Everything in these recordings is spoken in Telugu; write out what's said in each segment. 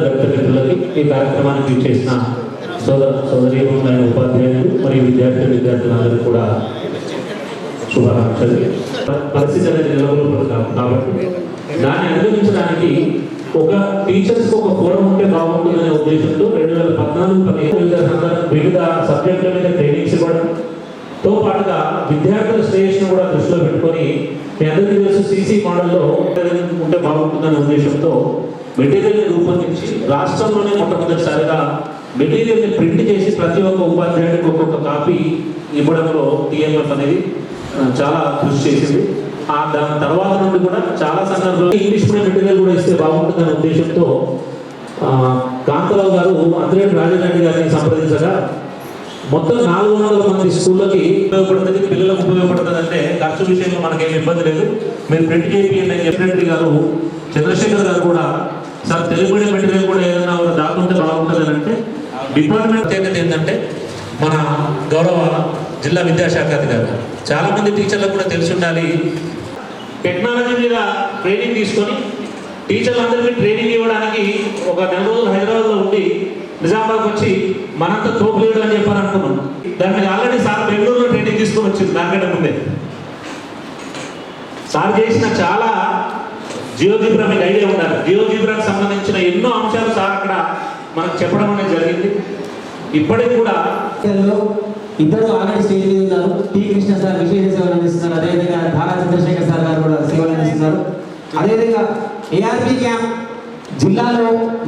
దళిత మిత్రులకి ఈ కార్యక్రమానికి చేసిన సోదర సోదరి ఉపాధ్యాయులు మరియు విద్యార్థి విద్యార్థులందరూ కూడా శుభాకాంక్షలు. పరిస్థితి అనేది నిలబడుతుంది కాబట్టి దాన్ని అనుభవించడానికి ఒక టీచర్స్ ఒక ఫోరం ఉంటే బాగుంటుందనే ఉద్దేశంతో రెండు వేల పద్నాలుగు పదిహేను వివిధ సబ్జెక్టుల మీద ట్రైనింగ్స్ ఇవ్వడం. తో పాటుగా విద్యార్థుల శ్రేయస్ను కూడా దృష్టిలో పెట్టుకొని మీ అందరికీ తెలుసు సీసీ మోడల్లో ఉంటే బాగుంటుందనే ఉద్దేశంతో మెటీరియల్ని రూపొందించి రాష్ట్రంలోనే మొట్టమొదటిసారిగా మెటీరియల్ని ప్రింట్ చేసి ప్రతి ఒక్క ఉపాధ్యాయుడికి ఒక్కొక్క కాపీ ఇవ్వడంలో టీఎంఎఫ్ అనేది చాలా కృషి చేసింది. ఆ దాని తర్వాత నుండి కూడా చాలా సందర్భాల్లో ఇంగ్లీష్ మీడియం మెటీరియల్ కూడా ఇస్తే బాగుంటుందనే ఉద్దేశంతో కాంతారావు గారు అంతరేటి రాజరెడ్డి గారిని సంప్రదించగా మొత్తం నాలుగు వందల మంది స్కూళ్ళకి ఉపయోగపడుతుంది పిల్లలకు ఉపయోగపడుతుంది అంటే ఖర్చు విషయంలో మనకేం ఇబ్బంది లేదు. మీరు ప్రింట్ చేయండి అని చెప్పినట్టు గారు చంద్రశేఖర్ గారు కూడా సార్ తెలుగు మీడియం మెటీరియల్ కూడా ఏదైనా దాక్కుంటే బాగుంటుంది అని అంటే డిపార్ట్మెంట్ ప్రత్యేకత ఏంటంటే మన గౌరవ జిల్లా విద్యాశాఖ అధికారి చాలా మంది టీచర్లకు కూడా తెలిసి ఉండాలి. టెక్నాలజీ మీద ట్రైనింగ్ తీసుకొని టీచర్లందరికీ ట్రైనింగ్ ఇవ్వడానికి ఒక నెల రోజులు హైదరాబాద్లో ఉండి నిజామాబాద్ వచ్చి మనంతా తోపులేడు అని చెప్పారు అనుకున్నాం దాని మీద ఆల్రెడీ సార్ బెంగళూరులో ట్రైనింగ్ తీసుకొని వచ్చింది దానికంటే ముందే. సార్ చేసిన చాలా జియోజిబ్రా మీకు ఐడియా ఉండాలి జియోజిబ్రాకి సంబంధించిన ఎన్నో అంశాలు సార్ అక్కడ మనకు చెప్పడం అనేది జరిగింది. ఇప్పటికి కూడా ఇద్దరు ఆల్రెడీ స్టేజ్ మీద ఉన్నారు. టి కృష్ణ సార్ విశేష సేవలు అందిస్తున్నారు. అదేవిధంగా ధారా చంద్రశేఖర్ సార్ గారు కూడా సేవలు అందిస్తున్నారు. అదేవిధంగా ఏఆర్పి క్యాంప్ జిల్లాలో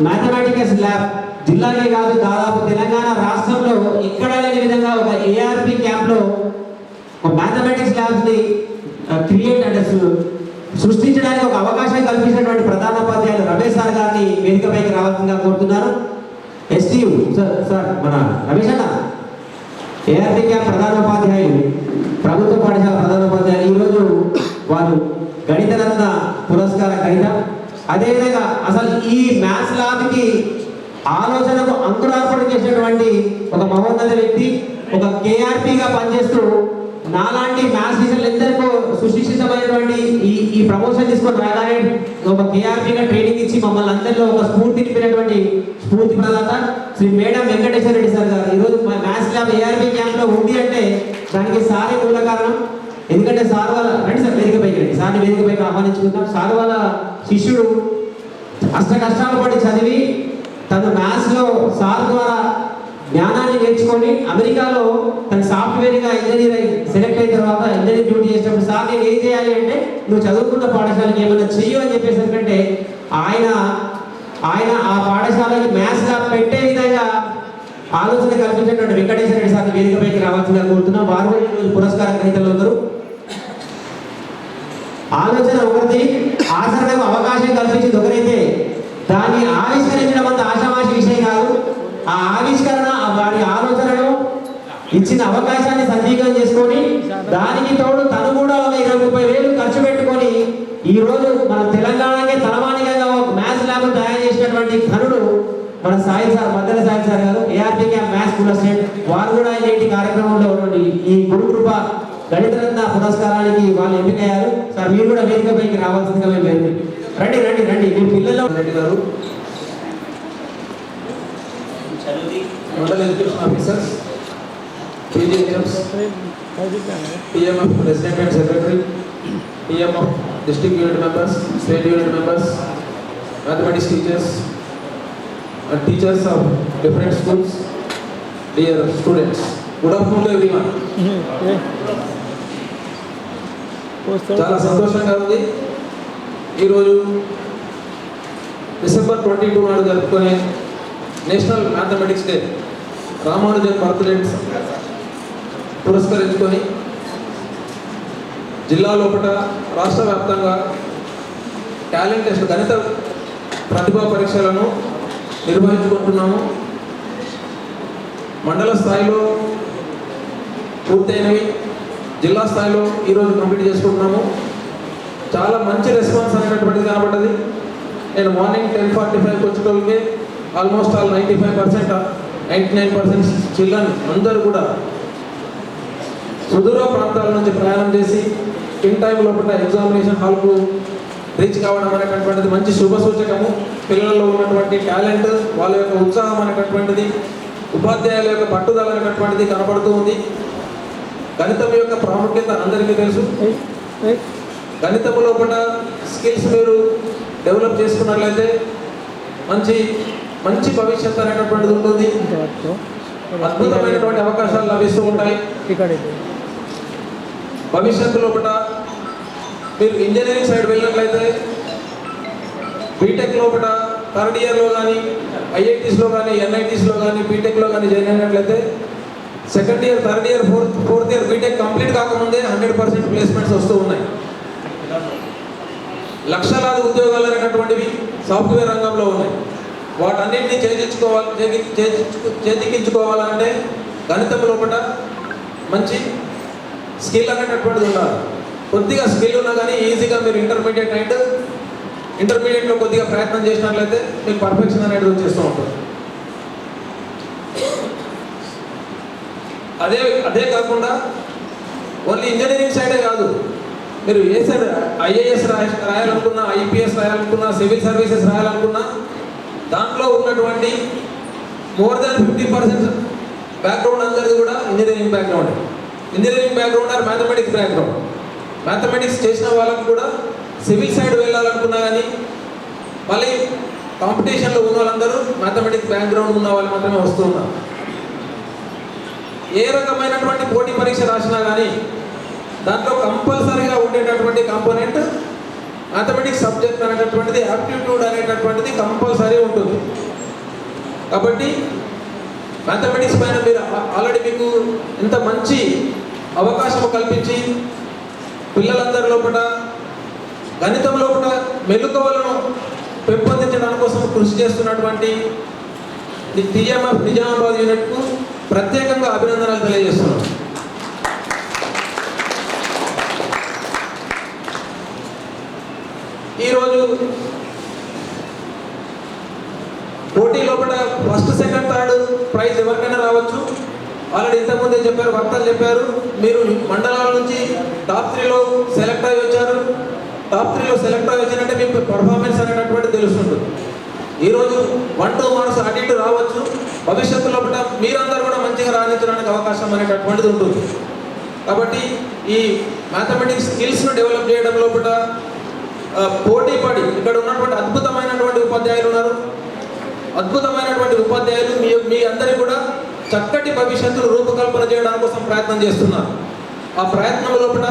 మ్యాథమెటికల్స్ ల్యాబ్ జిల్లాకే కాదు దాదాపు తెలంగాణ రాష్ట్రంలో ఎక్కడ లేని విధంగా ఒక ఏఆర్పి క్యాంప్లో ఒక మ్యాథమెటిక్స్ ల్యాబ్ని క్రియేట్ అంటే సృష్టించడానికి ఒక అవకాశం కల్పించినటువంటి ప్రధానోపాధ్యాయులు రమేష్ సార్ గారిని వేదికపైకి రావాల్సిందిగా కోరుతున్నాను ఎస్టీయు సార్ సార్ మన రమేష్ అన్న ఏఆర్టీ క్యాంప్ ప్రధానోపాధ్యాయులు ప్రభుత్వ పాఠశాల ప్రధానోపాధ్యాయులు ఈరోజు వారు గణిత రత్న పురస్కార గణిత అదేవిధంగా అసలు ఈ మ్యాథ్స్ ల్యాబ్కి ఆలోచనకు అంకురార్పణ చేసినటువంటి ఒక మహోన్నత వ్యక్తి ఒక కేఆర్పీగా పనిచేస్తూ నాలాంటి మ్యాథ్స్ టీచర్లు ఎందరికో సుశిక్షితమైనటువంటి ఈ ఈ ప్రమోషన్ తీసుకొని రాగానే ఒక కేఆర్పీగా ట్రైనింగ్ ఇచ్చి మమ్మల్ని అందరిలో ఒక స్ఫూర్తి నింపినటువంటి స్ఫూర్తి ప్రదాత శ్రీ మేడం వెంకటేశ్వర రెడ్డి సార్ గారు. ఈరోజు మ్యాథ్స్ ల్యాబ్ ఏఆర్పీ క్యాంప్లో ఉంది అంటే దానికి సారే మూల కారణం. ఎందుకంటే సార్ వాళ్ళ రండి సార్ వేదికపైకి రండి. సార్ని వేదికపైకి ఆహ్వానించుకుందాం. సార్ వాళ్ళ శిష్యుడు అష్ట కష్టాలు పడి చదివి తను మ్యాథ్స్లో సార్ ద్వారా జ్ఞానాన్ని నేర్చుకొని అమెరికాలో తన సాఫ్ట్వేర్గా ఇంజనీర్ అయి నువ్వు చదువుకున్న పాఠశాలకి ఏమైనా చెయ్యు అని చెప్పేసి ఎందుకంటే ఆయన ఆయన ఆ పాఠశాలకి మ్యాథ్స్గా పెట్టే విధంగా ఆలోచన కల్పించినటువంటి వెంకటేశ్వర రెడ్డి సార్ వేదికపైకి రావాల్సిందిగా కోరుతున్నాం. వారు ఈరోజు పురస్కార గ్రహీతలు అందరూ. ఆలోచన ఒకరిది ఆచరణకు అవకాశం కల్పించింది ఒకరైతే దాన్ని ఆవిష్కరించడం అంత ఆశామాషి విషయం కాదు. ఆ ఆవిష్కరణ వారి ఆలోచనను ఇచ్చిన అవకాశాన్ని సజీవం చేసుకొని దానికి తోడు తను కూడా ఒక ఇరవై ముప్పై వేలు ఖర్చు పెట్టి ఈ రోజు మన తెలంగాణకే తలమానికంగా ఒక మ్యాథ్స్ ల్యాబ్ తయారు చేసినటువంటి కనుడు మన సాయి సార్ మద్దెల సాయి సార్ గారు. ఏఆర్పీ మ్యాథ్స్ స్కూల్ అసిస్టెంట్ వారు కూడా నేటి కార్యక్రమంలో ఉన్నటువంటి ఈ గురు కృప పురస్కారానికి వాళ్ళు ఎన్నికయ్యారు సార్ మీరు కూడా వేదికపైకి రావాల్సిందిగా మేము వేరు- రండి రండి రండి. మీ పిల్లలు రెడ్డి గారు. మండల education officers PGMs PMF president and secretary PMF district unit members state unit members mathematics teachers and teachers of different schools dear students good afternoon to everyone చాలా సంతోషంగా ఉంది. ఈరోజు డిసెంబర్ ట్వంటీ టూ నాడు జరుపుకునే national mathematics day Ramanujan birthday పురస్కరించుకొని జిల్లా లోపల రాష్ట్ర వ్యాప్తంగా టాలెంట్ టెస్ట్ గణిత ప్రతిభా పరీక్షలను నిర్వహించుకుంటున్నాము. మండల స్థాయిలో పూర్తయినవి. జిల్లా స్థాయిలో ఈరోజు కంప్లీట్ చేసుకుంటున్నాము. చాలా మంచి రెస్పాన్స్ అనేటటువంటిది కనబడ్డది. నేను మార్నింగ్ టెన్ ఫార్టీ ఫైవ్కి వచ్చేటోళ్ళకి almost all ninety five percent ninety nine percent children అందరూ కూడా సుదూర ప్రాంతాల నుంచి ప్రయాణం చేసి ఇన్ టైం లోపల ఎగ్జామినేషన్ హాల్కు రీచ్ కావడం అనేటటువంటిది మంచి శుభ సూచకము. పిల్లల్లో ఉన్నటువంటి టాలెంట్ వాళ్ళ యొక్క ఉత్సాహం అనేటటువంటిది ఉపాధ్యాయుల యొక్క పట్టుదల అనేటటువంటిది కనపడుతూ ఉంది. గణితం యొక్క ప్రాముఖ్యత అందరికీ తెలుసు. గణితం లోపల స్కిల్స్ మీరు డెవలప్ చేసుకున్నట్లయితే మంచి మంచి భవిష్యత్తు అనేటటువంటిది ఉంటుంది. అద్భుతమైనటువంటి అవకాశాలు లభిస్తూ ఉంటాయి. భవిష్యత్తు లోపల మీరు ఇంజనీరింగ్ సైడ్ వెళ్ళినట్లయితే బీటెక్ లోపల థర్డ్ ఇయర్లో కానీ ఐఐటీస్లో కానీ ఎన్ఐటీస్లో కానీ బీటెక్లో కానీ జాయిన్ అయినట్లయితే second year third year fourth fourth year BTech complete కాకముందే హండ్రెడ్ పర్సెంట్ ప్లేస్మెంట్స్ వస్తూ ఉన్నాయి. లక్షలాది ఉద్యోగాలు అనేటటువంటివి సాఫ్ట్వేర్ రంగంలో ఉన్నాయి. వాటన్నింటినీ చేజించుకోవాలి చేకి- గణితం లోపల మంచి స్కిల్ అనేటటువంటిది ఉండాలి. కొద్దిగా స్కిల్ ఉన్నా కానీ ఈజీగా మీరు ఇంటర్మీడియట్ అండ్ ఇంటర్మీడియట్లో కొద్దిగా ప్రయత్నం చేసినట్లయితే మీకు పర్ఫెక్షన్ అనేది వచ్చేస్తూ ఉంటుంది అదే అదే కాకుండా ఓన్లీ ఇంజనీరింగ్ సైడే కాదు. మీరు ఏ సైడ్ ఐఏఎస్ రాయ రాయాలనుకున్నా ఐపీఎస్ రాయాలనుకున్నా సివిల్ సర్వీసెస్ రాయాలనుకున్నా దాంట్లో ఉన్నటువంటి more than fifty percent background అందరిది కూడా engineering background. Engineering background or mathematics background mathematics చేసిన వాళ్ళకు కూడా సివిల్ సైడ్ వెళ్ళాలనుకున్నా కానీ మళ్ళీ కాంపిటీషన్లో ఉన్న వాళ్ళందరూ మ్యాథమెటిక్స్ బ్యాక్గ్రౌండ్ ఉన్న వాళ్ళు మాత్రమే వస్తున్నారు ఏ రకమైనటువంటి పోటీ పరీక్ష రాసినా కానీ దాంట్లో కంపల్సరీగా ఉండేటటువంటి కాంపోనెంట్ మ్యాథమెటిక్స్ సబ్జెక్ట్ అనేటటువంటిది యాప్టిట్యూడ్ అనేటటువంటిది కంపల్సరీ ఉంటుంది. కాబట్టి మ్యాథమెటిక్స్ పైన మీరు ఆల్రెడీ మీకు ఇంత మంచి అవకాశం కల్పించి పిల్లలందరి లోపల గణితం లోపల మెలుకవలను పెంపొందించడం కోసం కృషి చేస్తున్నటువంటి టీఎంఎఫ్ నిజామాబాద్ యూనిట్కు ప్రత్యేకంగా అభినందనలు తెలియజేస్తున్నాను ఈరోజు పోటీ లోపల ఫస్ట్ సెకండ్ థర్డ్ ప్రైజ్ ఎవరికైనా రావచ్చు. ఆల్రెడీ ఇంతకుముందే చెప్పారు వక్తలు చెప్పారు. మీరు మండలాల నుంచి టాప్ త్రీలో సెలెక్ట్ అయ్యి వచ్చారు. టాప్ త్రీలో సెలెక్ట్ అయ్యి వచ్చారంటే మీకు పర్ఫార్మెన్స్ అనేటటువంటి తెలుస్తుంటుంది ఈరోజు వన్ టూ మార్క్స్ అటు ఇటు రావచ్చు. భవిష్యత్తులో కూడా మీరందరూ కూడా మంచిగా రాణించడానికి అవకాశం అనేటటువంటిది ఉంటుంది. కాబట్టి ఈ మ్యాథమెటిక్స్ స్కిల్స్ను డెవలప్ చేయడం లోపల పోటీపడి పోటీ పడి ఇక్కడ ఉన్నటువంటి అద్భుతమైనటువంటి ఉపాధ్యాయులు ఉన్నారు. అద్భుతమైనటువంటి ఉపాధ్యాయులు మీ మీ అందరి కూడా చక్కటి భవిష్యత్తును రూపకల్పన చేయడం కోసం ప్రయత్నం చేస్తున్నారు. ఆ ప్రయత్నం లోపల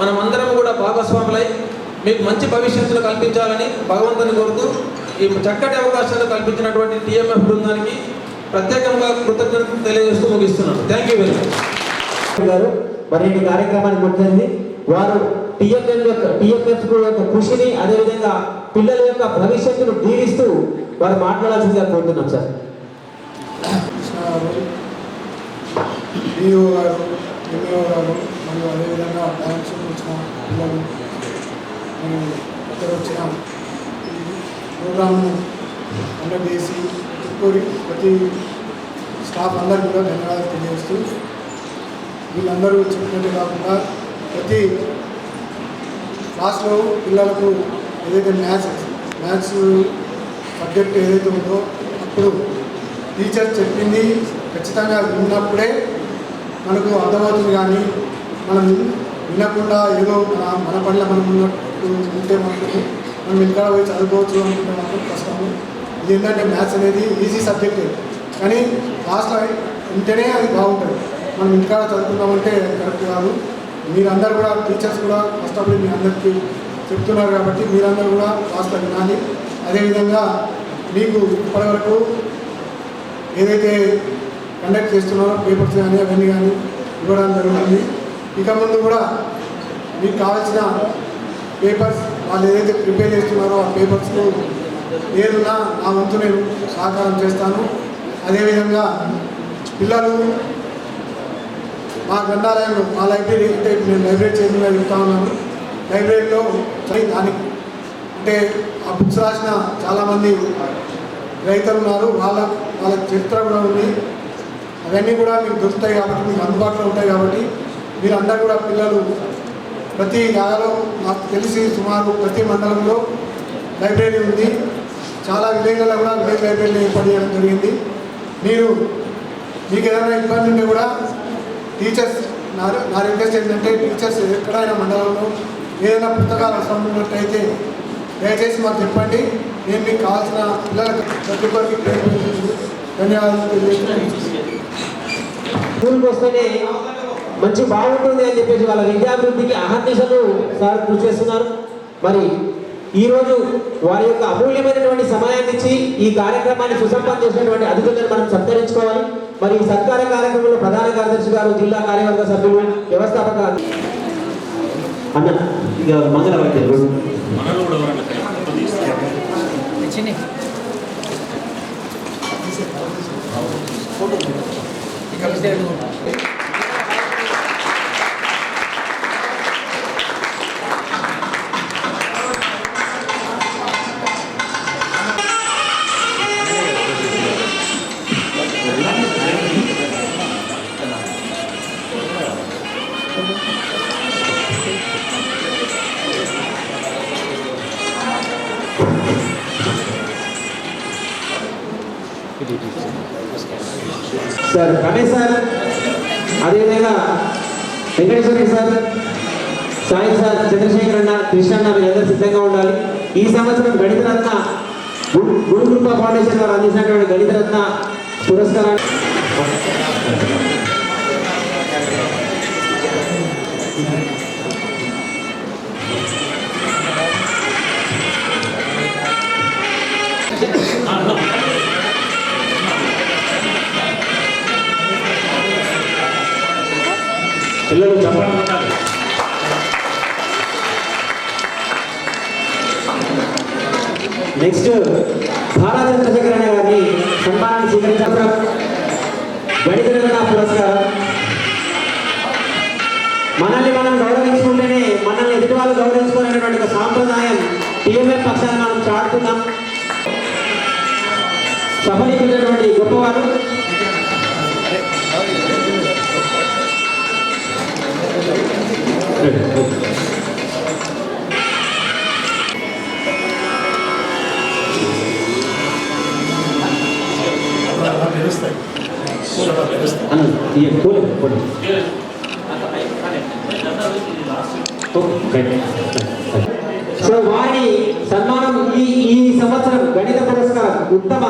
మనం అందరం కూడా భాగస్వాములై మీకు మంచి భవిష్యత్తును కల్పించాలని భగవంతుని కోరుతూ ఈ చక్కటి అవకాశాలు కల్పించినటువంటి టీఎంఎఫ్ బృందానికి ప్రత్యేకంగా కృతజ్ఞతలు తెలియజేస్తూ ముగిస్తున్నాను. థ్యాంక్ యూ వెరీ మచ్ గారు మరి ఈ కార్యక్రమానికి వచ్చింది వారు టీఎంఎఫ్ యొక్క టీఎంఎఫ్ యొక్క కృషిని అదేవిధంగా పిల్లల యొక్క భవిష్యత్తును దీవిస్తూ వారు మాట్లాడాల్సిందిగా కోరుతున్నాం సార్. కృష్ణ గారు డిఓ గారు ఎంఓ గారు మరియు అదేవిధంగా డ్యాన్స్ వచ్చిన పిల్లలు మరియు ఇతర వచ్చిన. ఈ ప్రోగ్రామ్ను కండక్ట్ చేసి ఒక్కొరి ప్రతి స్టాఫ్ అందరికీ కూడా ధన్యవాదాలు తెలియజేస్తూ వీళ్ళందరూ చెప్పినట్టు కాకుండా ప్రతి క్లాస్లో పిల్లలకు ఏదైతే మ్యాథ్స్ మ్యాథ్స్ సబ్జెక్ట్ ఏదైతే ఉందో అప్పుడు టీచర్ చెప్పింది ఖచ్చితంగా విన్నప్పుడే మనకు అర్థమవుతుంది కానీ మనం వినకుండా ఏదో మన మన పనిలో మనం ఉన్నట్టు ఉంటే మనకు మనం ఇంకా పోయి చదువుకోవచ్చు అనుకుంటే మాత్రం కష్టము. ఇది ఏంటంటే మ్యాథ్స్ అనేది ఈజీ సబ్జెక్ట్ కానీ క్లాస్లో ఉంటేనే అది బాగుంటుంది. మనం ఇంకా చదువుకుందామంటే కరెక్ట్ కాదు. మీరందరూ కూడా టీచర్స్ కూడా కష్టపడి మీ అందరికీ చెప్తున్నారు కాబట్టి మీరందరూ కూడా క్లాస్లో వినాలి. అదేవిధంగా మీకు ఇప్పటివరకు ఏదైతే కండక్ట్ చేస్తున్నారో పేపర్స్ కానీ అవన్నీ కానీ ఇవ్వడం జరుగుతుంది. ఇక ముందు కూడా మీకు కావాల్సిన పేపర్స్ వాళ్ళు ఏదైతే ప్రిపేర్ చేస్తున్నారో ఆ పేపర్స్లో ఏదున్నా నా వంతు నేను సహకారం చేస్తాను. అదేవిధంగా పిల్లలు మా గ్రంథాలయంలో మా లైబ్రరీ అంటే నేను లైబ్రరీ చైర్మన్గా చెప్తా ఉన్నాను. లైబ్రరీలో దానికి అంటే ఆ బుక్స్ రాసిన చాలామంది రైతులు ఉన్నారు వాళ్ళ వాళ్ళ చరిత్ర కూడా ఉంది. అవన్నీ కూడా మీకు దొరుకుతాయి కాబట్టి మీకు అందుబాటులో ఉంటాయి కాబట్టి మీరందరూ కూడా పిల్లలు ప్రతి గాలో నాకు తెలిసి సుమారు ప్రతి మండలంలో లైబ్రరీ ఉంది. చాలా విలేజ్లలో కూడా విలేజ్ లైబ్రరీ ఏర్పాటు చేయడం జరిగింది. మీరు మీకు ఏదైనా ఇబ్బంది ఉంటే కూడా టీచర్స్ నా నా రిక్వెస్ట్ ఏంటంటే టీచర్స్ ఎక్కడైనా మండలంలో ఏదైనా పుస్తకాలు అవసరం ఉన్నట్టయితే దయచేసి మాకు చెప్పండి. నేను మీకు కావాల్సిన పిల్లలకు ప్రతి ఒక్కరికి ధన్యవాదాలు స్కూల్కి వస్తేనే మంచి బాగుంటుంది అని చెప్పేసి వాళ్ళ విద్యాభివృద్ధికి అహర్నిశలు సార్ కృషి చేస్తున్నారు. మరి ఈరోజు వారి యొక్క అమూల్యమైనటువంటి సమయాన్ని ఇచ్చి ఈ కార్యక్రమాన్ని సుసంపన్నం చేసినటువంటి అతిథులను మనం సత్కరించుకోవాలి. మరి ఈ సత్కార కార్యక్రమంలో ప్రధాన కార్యదర్శి గారు జిల్లా కార్యవర్గ సభ్యులు వ్యవస్థాపక అన్న ఇక మంగళ వైద్యులు మనలో కూడా సార్. రమేష్ సార్. అదేవిధంగా వెంకటేశ్వరయ్య సార్ సాయి సార్ చంద్రశేఖర్ అన్న కృష్ణ అన్న మీరందరూ సిద్ధంగా ఉండాలి. ఈ సంవత్సరం గణిత రత్న గురు కృప ఫౌండేషన్ వారు అందించినటువంటి గణిత రత్న పురస్కారాన్ని నెక్స్ట్ భారత చంద్రశేఖర్ అనే గారిని సన్మానాన్ని స్వీకరించారు గణిత రత్న పురస్కారం. మనల్ని మనం గౌరవించుకుంటేనే మనల్ని ఎదుటి వాళ్ళు గౌరవించుకోవాలనేటువంటి ఒక సాంప్రదాయం టీఎంఎఫ్ పక్షాన్ని మనం చాటుతున్నాం. సఫలీకృతమైనటువంటి గొప్పవారు. Thank you. ఈ పోలే పోలే సో వారి సన్మానం ఈ ఈ సంవత్సరం గణిత పురస్కారం ఉత్తమ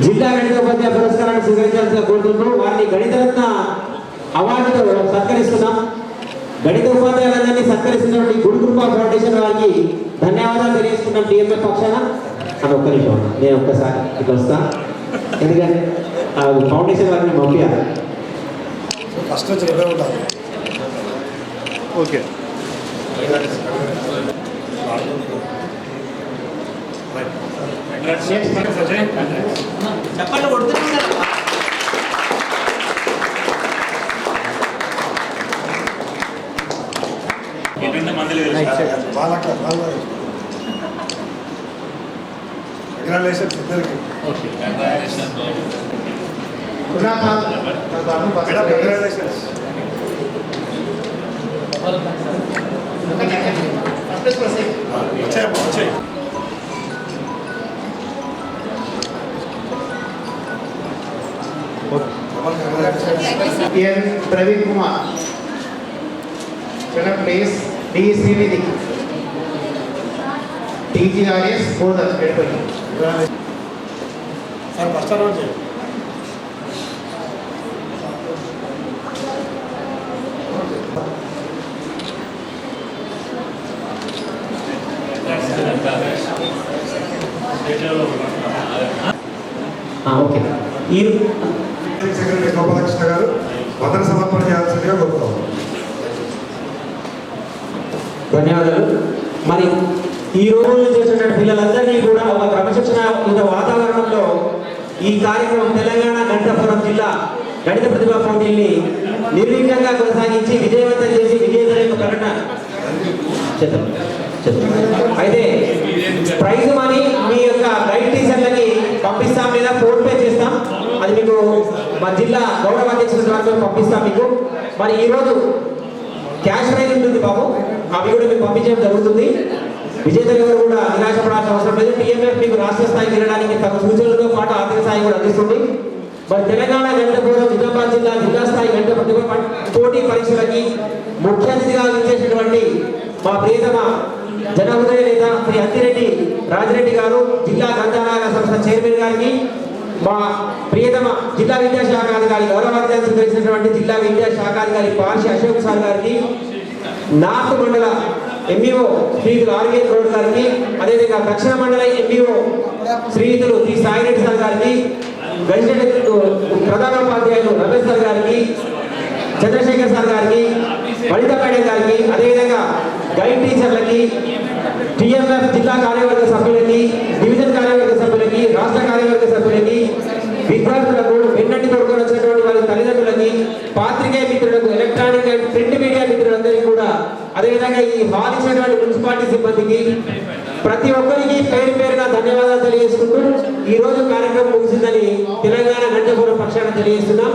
జిల్లా గణిత ఉపాధ్యాయ పురస్కారాన్ని స్వీకరించాల్సిన కోరుతున్నాం వారిని గణితరత్న అవార్డుతో సత్కరిస్తున్నాం. గణిత ఉపాధ్యాయులందరినీ సత్కరిస్తున్నటువంటి గురు కృపా ఫౌండేషన్ వారికి ధన్యవాదాలు తెలియజేసుకున్నాం టీఎంఏ పక్షాన. అని ఒక్క నిమిషం నేను ఒక్కసారి ఇట్లా వస్తాను ఎందుకంటే ఆ ఫౌండేషన్ వారిని పంపించాలి ఫస్ట్ ఇరవై ఉండాలి. ఓకే. చెప్పండి కొడుతున్నారు వాళ్ళు కంగ్రాచులేషన్స్ ఇద్దరికి. N Praveen Kumar. Second place D Srinidhi TGRS Bodhan Edapalli. Sir first announce చేయండి ఓకే. ఈ సెక్రటరీ గోపాలకృష్ణ గారు వందన సమర్పణ చేయాల్సిందిగా ధన్యవాదాలు. మరి ఈ రోజు చేసినటువంటి పిల్లలందరినీ కూడా ఒక క్రమశిక్షణ ఈ కార్యక్రమం తెలంగాణ గణితపురం జిల్లా గణిత ప్రతిభా పోటీల్ని నిర్విఘ్నంగా కొనసాగించి విజయవంతం చేసి విజేతల యొక్క ప్రకటన అయితే ప్రైజ్ మనీ మీ యొక్క గైడ్ టీచర్లకి పంపిస్తాం లేదా ఫోన్ పే చేస్తాం. అది మీకు మా జిల్లా గౌరవ అధ్యక్షుల ద్వారా పంపిస్తాం మీకు. మరి ఈరోజు క్యాష్ ప్రైజ్ ఉంటుంది బాబు. అవి కూడా మీకు పంపించడం జరుగుతుంది. విజయనగరం కూడా నిరాశపడాల్సిన అవసరం లేదు టీఎంఎఫ్ మీకు రాష్ట్ర స్థాయికి వెళ్ళడానికి తమ సూచనలతో పాటు ఆర్థిక సాయం కూడా అందిస్తుంది మరి తెలంగాణ గంట పూర్వం నిజామాబాద్ జిల్లా జిల్లా స్థాయి గంట ప్రతిభ పోటీ పరీక్షలకి ముఖ్య అతిథిగా విచ్చేసినటువంటి మా ప్రియతమ జనహృదయ నేత శ్రీ అత్తిరెడ్డి రాజిరెడ్డి గారు జిల్లా గ్రంథాలయ సంస్థ చైర్మన్ గారికి మా ప్రియతమ జిల్లా విద్యాశాఖ అధికారి గౌరవాధ్యాన్ని స్వీకరించినటువంటి జిల్లా విద్యాశాఖాధికారి పార్షి అశోక్ సార్ గారికి నార్త్ మండల ఎంఈఓ శ్రీతులు ఆర్కే గౌడ్ గారికి అదేవిధంగా దక్షిణ మండల ఎంఈఓ శ్రీతులు శ్రీ సాయిరెడ్డి సార్ గారికి గజిటెడ్ ప్రధానోపాధ్యాయులు రమేష్ సార్ గారికి చంద్రశేఖర్ సార్ గారికి వనితపేడ గారికి అదేవిధంగా గైడ్ టీచర్లకి టిఎంఎఫ్ జిల్లా కార్యవర్గ సభ్యులకి డివిజన్ కార్యవర్గ సభ్యులకి రాష్ట్ర కార్యవర్గ సభ్యులకి విద్యార్థులకు వెన్నటి కొడుకుని వచ్చినటువంటి వారి తల్లిదండ్రులకి పాత్రికేయ మిత్రులకు ఎలక్ట్రానిక్ అండ్ ప్రింట్ మీడియా మిత్రులందరికీ కూడా అదేవిధంగా ఈ హాల్ ఇచ్చినటువంటి మున్సిపాలిటీ సిబ్బందికి ప్రతి ఒక్కరికి పేరు పేరున ధన్యవాదాలు తెలియజేసుకుంటూ ఈ రోజు కార్యక్రమం ముగిసిందని తెలంగాణ గంటపూర్వ పక్షాన తెలియజేస్తున్నాం.